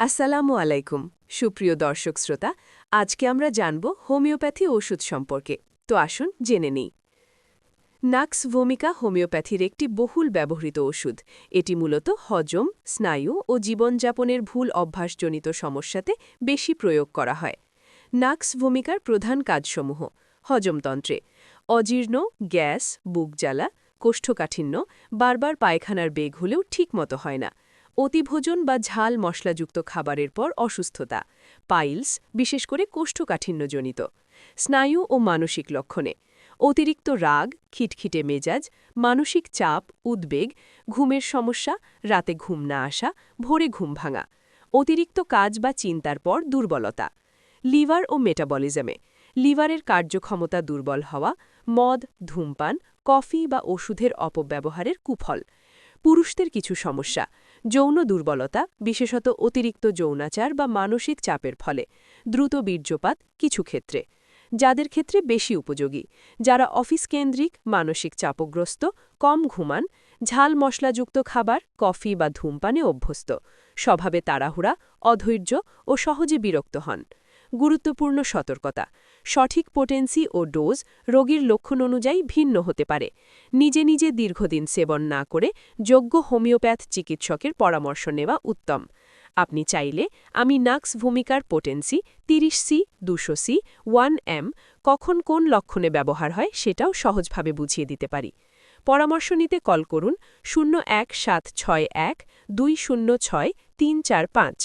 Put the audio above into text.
আসসালামু আলাইকুম, সুপ্রিয় দর্শক শ্রোতা, আজকে আমরা জানব হোমিওপ্যাথি ওষুধ সম্পর্কে। তো আসুন জেনে নিই। নাক্স ভূমিকা হোমিওপ্যাথির একটি বহুল ব্যবহৃত ওষুধ। এটি মূলত হজম, স্নায়ু ও জীবনযাপনের ভুল অভ্যাসজনিত সমস্যাতে বেশি প্রয়োগ করা হয়। নাক্স ভূমিকার প্রধান কাজসমূহ, হজমতন্ত্রে। অজীর্ণ, গ্যাস, বুক জ্বালা, কোষ্ঠকাঠিন্য, বারবার পায়খানার বেগ হলেও ঠিকমতো হয় না। অতিভোজন বা ঝাল মশলাযুক্ত খাবারের পর অসুস্থতা, পাইলস, বিশেষ করে কোষ্ঠকাঠিন্যজনিত, স্নায়ু ও মানসিক লক্ষণে, অতিরিক্ত রাগ, খিটখিটে মেজাজ, মানসিক চাপ, উদ্বেগ, ঘুমের সমস্যা, রাতে ঘুম না আসা, ভোরে ঘুম ভাঙা, অতিরিক্ত কাজ বা চিন্তার পর দুর্বলতা, লিভার ও মেটাবলিজমে, লিভারের কার্যক্ষমতা দুর্বল হওয়া, মদ, ধূমপান, কফি বা ওষুধের অপব্যবহারের কুফল, পুরুষদের কিছু সমস্যা যৌন দুর্বলতা, বিশেষত অতিরিক্ত যৌনাচার বা মানসিক চাপের ফলে, দ্রুত বীর্যপাত কিছু ক্ষেত্রে। যাদের ক্ষেত্রে বেশি উপযোগী, যারা অফিস কেন্দ্রিক, মানসিক চাপগ্রস্ত, কম ঘুমান, ঝাল মশলাযুক্ত খাবার, কফি বা ধূমপানে অভ্যস্ত। স্বভাবে তাড়াহুড়া, অধৈর্য ও সহজে বিরক্ত হন। গুরুত্বপূর্ণ সতর্কতা। সঠিক পোটেন্সি ও ডোজ রোগীর লক্ষণ অনুযায়ী ভিন্ন হতে পারে। নিজে নিজে দীর্ঘদিন সেবন না করে যোগ্য হোমিওপ্যাথ চিকিৎসকের পরামর্শ নেওয়া উত্তম। আপনি চাইলে আমি নাক্স ভূমিকার পোটেন্সি তিরিশ সি দুশো সি ওয়ান এম কখন কোন লক্ষণে ব্যবহার হয় সেটাও সহজভাবে বুঝিয়ে দিতে পারি। পরামর্শ নিতে কল করুন শূন্য এক সাত ছয় এক দুই শূন্য ছয় তিন চার পাঁচ।